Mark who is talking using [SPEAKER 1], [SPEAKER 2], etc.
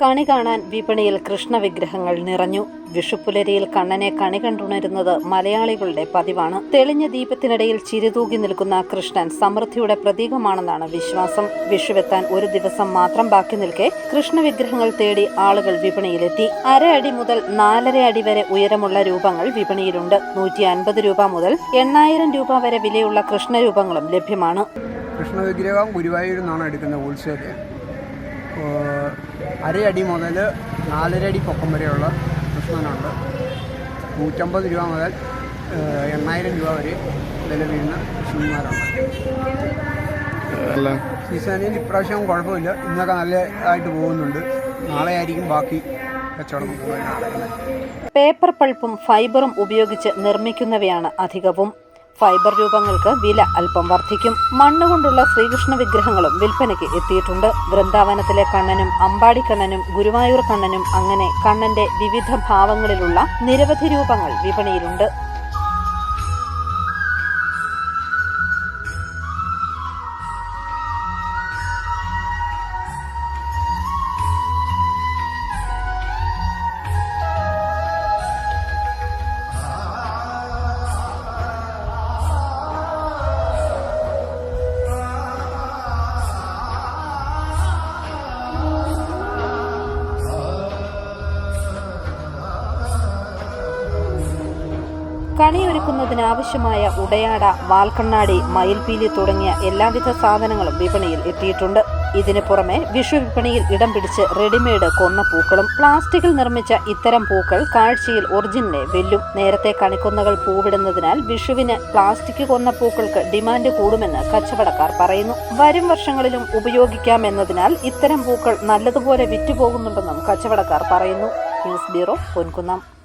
[SPEAKER 1] കണി കാണാൻ വിപണിയിൽ കൃഷ്ണവിഗ്രഹങ്ങൾ നിറഞ്ഞു. വിഷുപ്പുലരിയിൽ കണ്ണനെ കണി കണ്ടുണരുന്നത് മലയാളികളുടെ പതിവാണ്. തെളിഞ്ഞ ദീപത്തിനിടയിൽ ചിരിതൂകി നിൽക്കുന്ന കൃഷ്ണൻ സമൃദ്ധിയുടെ പ്രതീകമാണെന്നാണ് വിശ്വാസം. വിഷുവെത്താൻ ഒരു ദിവസം മാത്രം ബാക്കി നിൽക്കെ കൃഷ്ണവിഗ്രഹങ്ങൾ തേടി ആളുകൾ വിപണിയിലെത്തി. അര അടി മുതൽ നാലര അടി വരെ ഉയരമുള്ള രൂപങ്ങൾ വിപണിയിലുണ്ട്. നൂറ്റി അൻപത് രൂപ മുതൽ എണ്ണായിരം രൂപ വരെ വിലയുള്ള കൃഷ്ണരൂപങ്ങളും ലഭ്യമാണ്.
[SPEAKER 2] കൃഷ്ണവിഗ്രഹം ഗുരുവായൂരിൽ നിന്നാണ് എടുക്കുന്നത് ഹോൾസെയിൽ അരയടി മുതൽ നാലര അടി പൊക്കം വരെയുള്ള കൃഷ്ണനുണ്ട് നൂറ്റമ്പത് രൂപ മുതൽ എണ്ണായിരം രൂപ വരെ വില വീഴുന്ന കൃഷ്ണന്മാരുണ്ട് സീസണിൽ ഇപ്രാവശ്യം കുഴപ്പമില്ല. ഇന്നൊക്കെ നല്ല ആയിട്ട് പോകുന്നുണ്ട്. നാളെ ആയിരിക്കും ബാക്കി കച്ചവടം
[SPEAKER 1] പേപ്പർ പൾപ്പും ഫൈബറും ഉപയോഗിച്ച് നിർമ്മിക്കുന്നവയാണ് അധികവും. ഫൈബർ രൂപങ്ങൾക്ക് വില അല്പം വർദ്ധിക്കും. മണ്ണുകൊണ്ടുള്ള ശ്രീകൃഷ്ണ വിഗ്രഹങ്ങളും വിൽപ്പനയ്ക്ക് എത്തിയിട്ടുണ്ട്. വൃന്ദാവനത്തിലെ കണ്ണനും അമ്പാടി കണ്ണനും ഗുരുവായൂർ കണ്ണനും അങ്ങനെ കണ്ണന്റെ വിവിധ ഭാവങ്ങളിലുള്ള നിരവധി രൂപങ്ങൾ വിപണിയിലുണ്ട്. കണിയൊരുക്കുന്നതിനാവശ്യമായ ഉടയാട വാൽക്കണ്ണാടി മയിൽപീലി തുടങ്ങിയ എല്ലാവിധ സാധനങ്ങളും വിപണിയിൽ എത്തിയിട്ടുണ്ട്. ഇതിനു പുറമെ വിഷു വിപണിയിൽ ഇടം പിടിച്ച് റെഡിമെയ്ഡ് കൊന്ന പൂക്കളും പ്ലാസ്റ്റിക്കിൽ നിർമ്മിച്ച ഇത്തരം പൂക്കൾ കാഴ്ചയിൽ ഒറിജിനെ വെല്ലും. നേരത്തെ കണിക്കൊന്നകൾ പൂവിടുന്നതിനാൽ വിഷുവിന് പ്ലാസ്റ്റിക് കൊന്ന പൂക്കൾക്ക് ഡിമാൻഡ് കൂടുമെന്ന് കച്ചവടക്കാർ പറയുന്നു. വരും വർഷങ്ങളിലും ഉപയോഗിക്കാമെന്നതിനാൽ ഇത്തരം പൂക്കൾ നല്ലതുപോലെ വിറ്റുപോകുന്നുണ്ടെന്നും കച്ചവടക്കാർ പറയുന്നു. News bureau Ponkunnam.